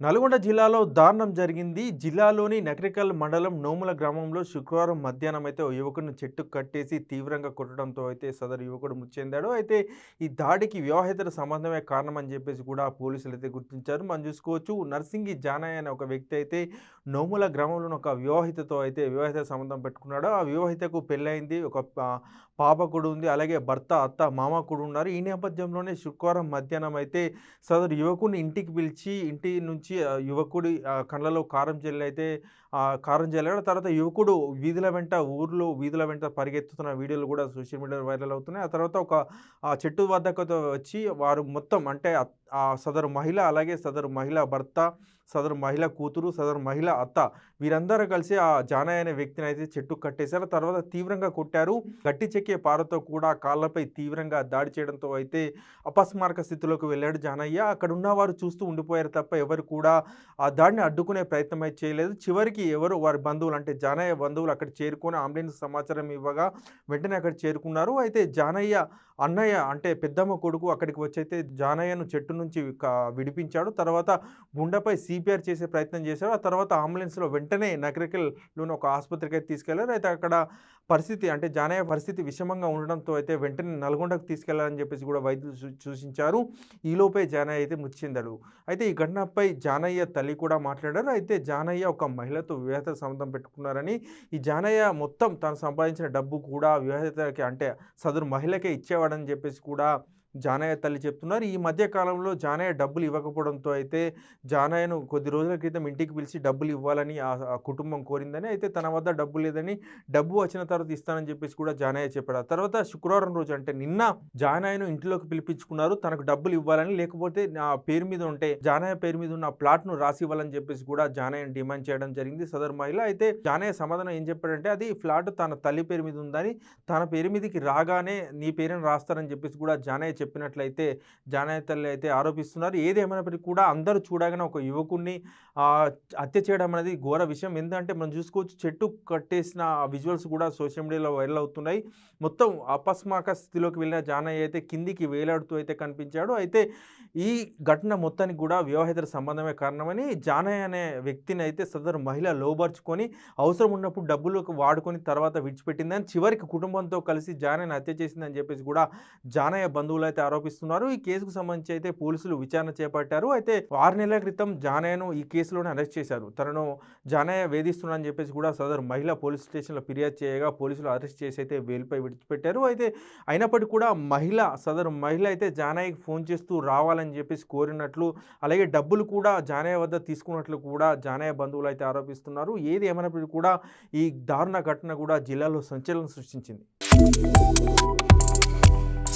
నల్గొండ జిల్లాలో దారుణం జరిగింది. జిల్లాలోని నకరికల్ మండలం నోముల గ్రామంలో శుక్రవారం మధ్యాహ్నం అయితే ఓ యువకుడిని చెట్టు కట్టేసి తీవ్రంగా కొట్టడంతో అయితే సదరు యువకుడు మృతి చెందాడు. అయితే ఈ దాడికి వివాహేతర సంబంధమే కారణం అని చెప్పేసి కూడా పోలీసులు అయితే గుర్తించారు. మనం చూసుకోవచ్చు నర్సింగి జానయ్య అనే ఒక వ్యక్తి అయితే నోముల గ్రామంలోని ఒక వివాహితతో అయితే వివాహిత సంబంధం పెట్టుకున్నాడు. ఆ వివాహితకు పెళ్ళైంది ఒక పాపకుడు పాప కూడా ఉంది. అలాగే భర్త అత్త మామ కూడా ఉన్నారు. ఈ నేపథ్యంలోనే శుక్రవారం మధ్యాహ్నం అయితే సదరు యువకుడిని ఇంటికి పిలిచి ఇంటి నుంచి యువకుడి కళ్ళలో కారం చెల్లి అయితే ఆ కారం చెల్లాడు తర్వాత యువకుడు వీధుల వెంట ఊర్లో వీధుల వెంట పరిగెత్తుతున్న వీడియోలు కూడా సోషల్ మీడియాలో వైరల్ అవుతున్నాయి. ఆ తర్వాత ఒక చెట్టు వద్దకు వచ్చి వారు మొత్తం అంటే సదరు మహిళ అలాగే సదరు మహిళ భర్త సదరు మహిళ కూతురు సదరు మహిళ అత్త వీరందరూ కలిసి ఆ జానయ్య అనే వ్యక్తిని అయితే చెట్టు కట్టేశారు. తర్వాత తీవ్రంగా కొట్టారు. గట్టి చెక్కే పారతో కూడా కాళ్ళపై తీవ్రంగా దాడి చేయడంతో అయితే అపస్మారక స్థితిలోకి వెళ్ళాడు జానయ్య. అక్కడ ఉన్నవారు చూస్తూ ఉండిపోయారు తప్ప ఎవరు కూడా ఆ దాడిని అడ్డుకునే ప్రయత్నం అయితే చేయలేదు. చివరికి ఎవరు వారి బంధువులు అంటే జానయ్య బంధువులు అక్కడ చేరుకొని అంబులెన్స్ సమాచారం ఇవ్వగా వెంటనే అక్కడ చేరుకున్నారు. అయితే జానయ్య అన్నయ్య అంటే పెద్దమ్మ కొడుకు అక్కడికి వచ్చి అయితే జానయ్యను చెట్టు నుంచి విడిపించాడు. తర్వాత గుండెపై సిపిఆర్ చేసే ప్రయత్నం చేశాడు. ఆ తర్వాత అంబులెన్స్లో వెంటనే నగరికల్లోని ఒక ఆసుపత్రికి అయితే తీసుకెళ్ళారు. అయితే అక్కడ పరిస్థితి అంటే జానయ్య పరిస్థితి విషమంగా ఉండడంతో అయితే వెంటనే నల్గొండకు తీసుకెళ్ళాలని చెప్పేసి కూడా వైద్యులు సూచించారు. ఈలోపే జానయ్య అయితే మృతి చెందాడు. అయితే ఈ ఘటనపై జానయ్య తల్లి కూడా మాట్లాడారు. అయితే జానయ్య ఒక మహిళతో వివాహత సంబంధం పెట్టుకున్నారని ఈ జానయ్య మొత్తం తను సంపాదించిన డబ్బు కూడా వివాహితకి అంటే సదరు మహిళకే అని చెప్పేసి కూడా జానయ్య తల్లి చెప్తున్నారు. ఈ మధ్య కాలంలో జానయ్య డబ్బులు ఇవ్వకపోవడంతో అయితే జానయ్యను కొద్ది రోజుల క్రితం ఇంటికి పిలిచి డబ్బులు ఇవ్వాలని ఆ కుటుంబం కోరిందని అయితే తన వద్ద డబ్బు లేదని డబ్బు వచ్చిన తర్వాత ఇస్తానని చెప్పేసి కూడా జానయ్య చెప్పాడు. ఆ తర్వాత శుక్రవారం రోజు అంటే నిన్న జానయ్యను ఇంటిలోకి పిలిపించుకున్నారు. తనకు డబ్బులు ఇవ్వాలని లేకపోతే నా పేరు మీద ఉంటే జానయ్య పేరు మీద ఉన్న ప్లాట్ను రాసి ఇవ్వాలని చెప్పేసి కూడా జానయ్యను డిమాండ్ చేయడం జరిగింది. సదర్ మహిళ అయితే జానయ్య సమాధానం ఏం చెప్పాడంటే అది ఫ్లాట్ తన తల్లి పేరు మీద ఉందని తన పేరు మీదకి రాగానే నీ పేరుని రాస్తారని చెప్పేసి కూడా జానయ్య చెప్పినట్లయితే జానయ్య తల్లి అయితే ఆరోపిస్తున్నారు. ఏదేమైనప్పటికీ కూడా అందరూ చూడగానే ఒక యువకుడిని హత్య చేయడం అనేది ఘోర విషయం. ఎందుకంటే మనం చూసుకోవచ్చు చెట్టు కట్టేసిన విజువల్స్ కూడా సోషల్ మీడియాలో వైరల్ అవుతున్నాయి. మొత్తం అపస్మాక స్థితిలోకి వెళ్ళిన జానయ్య అయితే కిందికి వేలాడుతూ అయితే కనిపించాడు. అయితే ఈ ఘటన మొత్తానికి కూడా వివాహేతర సంబంధమే కారణమని జానయ్య అనే వ్యక్తిని అయితే సదరు మహిళ లోబర్చుకొని అవసరం ఉన్నప్పుడు డబ్బులు వాడుకొని తర్వాత విడిచిపెట్టిందని చివరికి కుటుంబంతో కలిసి జానయ్యను హత్య చేసిందని చెప్పేసి కూడా జానయ్య బంధువులు అయితే ఆరోపిస్తున్నారు. ఈ కేసుకు సంబంధించి అయితే పోలీసులు విచారణ చేపట్టారు. అయితే ఆరు నెలల క్రితం జానయ్యను ఈ కేసులోనే అరెస్ట్ చేశారు. తనను జానయ్య వేధిస్తున్నాడని చెప్పేసి కూడా సదరు మహిళ పోలీస్ స్టేషన్లో ఫిర్యాదు చేయగా పోలీసులు అరెస్ట్ చేసి అయితే వేలుపై విడిచిపెట్టారు. అయితే అయినప్పటికీ కూడా మహిళ సదరు మహిళ అయితే జానయ్యకి ఫోన్ చేస్తూ రావాలని చెప్పేసి కోరినట్లు అలాగే డబ్బులు కూడా జానయ్య వద్ద తీసుకున్నట్లు కూడా జానయ్య బంధువులు అయితే ఆరోపిస్తున్నారు. ఏది ఏమైనప్పటికీ కూడా ఈ దారుణ ఘటన కూడా జిల్లాలో సంచలనం సృష్టించింది.